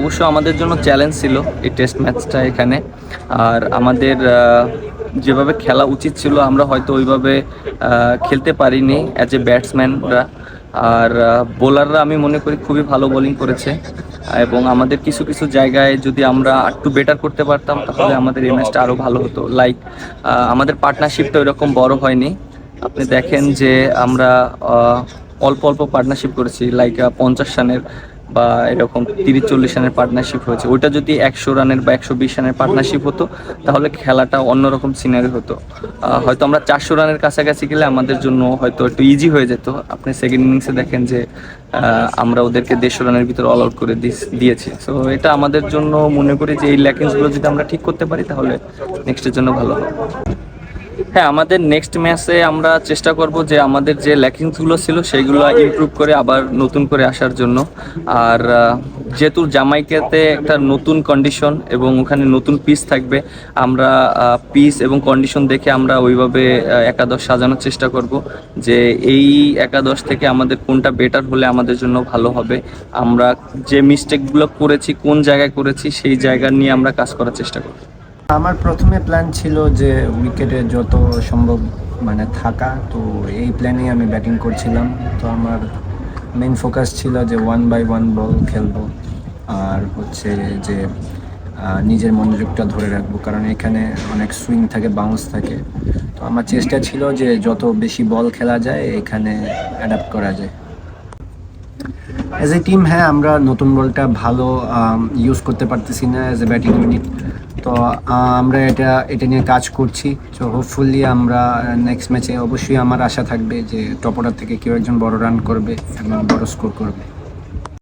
অবশ্য আমাদের জন্য চ্যালেঞ্জ ছিল এই টেস্ট ম্যাচটা এখানে। আর আমাদের যেভাবে খেলা উচিত ছিল, আমরা হয়তো ওইভাবে খেলতে পারিনি অ্যাজ এ ব্যাটসম্যানরা আর বোলাররা আমি মনে করি খুবই ভালো বোলিং করেছে। এবং আমাদের কিছু কিছু জায়গায় যদি আমরা একটু বেটার করতে পারতাম, তাহলে আমাদের এই ম্যাচটা আরও ভালো হতো। লাইক আমাদের পার্টনারশিপটা ওইরকম বড় হয়নি। আপনি দেখেন যে আমরা অল্প অল্প পার্টনারশিপ করেছি লাইক পঞ্চাশ রানের বা এরকম তিরিশ চল্লিশ রানের পার্টনারশিপ হয়েছে। ওইটা যদি একশো রানের বা একশো বিশ রানের পার্টনারশিপ হতো, তাহলে খেলাটা অন্যরকম সিনারি হতো। হয়তো আমরা চারশো রানের কাছাকাছি গেলে আমাদের জন্য হয়তো একটু ইজি হয়ে যেত। আপনি সেকেন্ড ইনিংসে দেখেন যে আমরা ওদেরকে দেড়শো রানের ভিতরে অল আউট করে দিয়েছি। সো এটা আমাদের জন্য মনে করি যে এই ল্যাকিংসগুলো যদি আমরা ঠিক করতে পারি, তাহলে নেক্সটের জন্য ভালো হবে। হ্যাঁ আমাদের নেক্সট ম্যাচে আমরা চেষ্টা করব যে আমাদের যে ল্যাকিংসগুলো ছিল সেগুলো ইমপ্রুভ করে আবার নতুন করে আসার জন্য। আর যেহেতু জামাইকাতে একটা নতুন কন্ডিশন এবং ওখানে নতুন পিস থাকবে, আমরা পিস এবং কন্ডিশন দেখে আমরা ওইভাবে একাদশ সাজানোর চেষ্টা করব যে এই একাদশ থেকে আমাদের কোনটা বেটার হলে আমাদের জন্য ভালো হবে। আমরা যে মিস্টেকগুলো করেছি, কোন জায়গায় করেছি, সেই জায়গা নিয়ে আমরা কাজ করার চেষ্টা করব। আমার প্রথমে প্ল্যান ছিল যে উইকেটে যত সম্ভব মানে থাকা, তো এই প্ল্যানেই আমি ব্যাটিং করছিলাম। তো আমার মেন ফোকাস ছিল যে ওয়ান বাই ওয়ান বল খেলব আর হচ্ছে যে নিজের মনোযোগটা ধরে রাখব, কারণ এখানে অনেক সুইং থাকে বাউন্স থাকে। তো আমার চেষ্টা ছিল যে যত বেশি বল খেলা যায়, এখানে অ্যাডাপ্ট করা যায়। অ্যাজ এ টিম হ্যাঁ আমরা নতুন বলটা ভালো ইউজ করতে পারতেছি না অ্যাজ এ ব্যাটিং ইউনিট তো, আমরা এটা এটা নিয়ে কাজ করছি। তো হোপফুলি আমরা নেক্সট ম্যাচে অবশ্যই আমার আশা থাকবে যে টপ অর্ডার থেকে কেউ একজন বড় রান করবে এবং বড় স্কোর করবে।